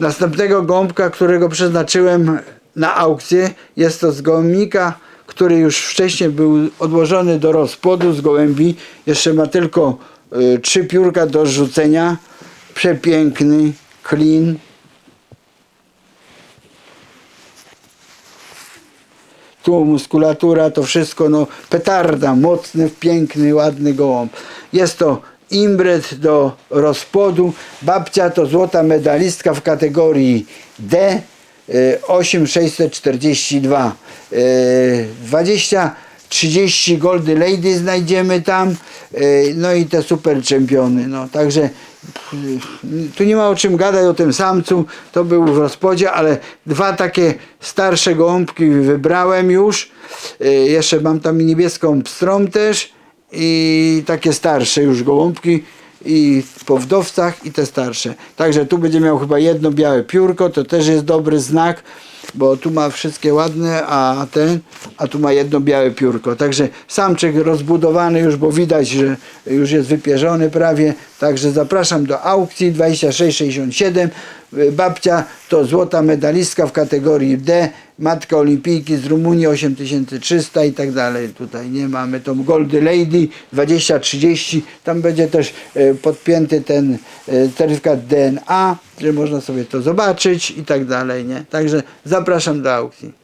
następnego gąbka, którego przeznaczyłem na aukcję. Jest to z gołębnika, który już wcześniej był odłożony do rozpłodu z gołębi. Jeszcze ma tylko y, trzy piórka do rzucenia. Przepiękny, clean. tu muskulatura, to wszystko, no petarda, mocny, piękny, ładny gołąb. Jest to imbret do rozpłodu. Babcia to złota medalistka w kategorii D. y, 8642. y, 20 30 Goldy Lady znajdziemy tam, y, no i te super czempiony. No, także y, tu nie ma o czym gadać o tym samcu, to był w rozpodzie, ale dwa takie starsze gołąbki wybrałem już. Y, Jeszcze mam tam niebieską pstrą też i takie starsze już gołąbki i po wdowcach i te starsze. Także tu będzie miał chyba jedno białe piórko, to też jest dobry znak, bo tu ma wszystkie ładne, a ten, a tu ma jedno białe piórko. Także samczyk rozbudowany już, bo widać, że już jest wypierzony prawie. Także zapraszam do aukcji 2667. Y, Babcia to złota medalistka w kategorii D, matka olimpijki z Rumunii 8300 i tak dalej. Tutaj nie mamy tą Goldy Lady 2030. Tam będzie też e, podpięty ten e, certyfikat DNA, że można sobie to zobaczyć i tak dalej. Nie? Także zapraszam do aukcji.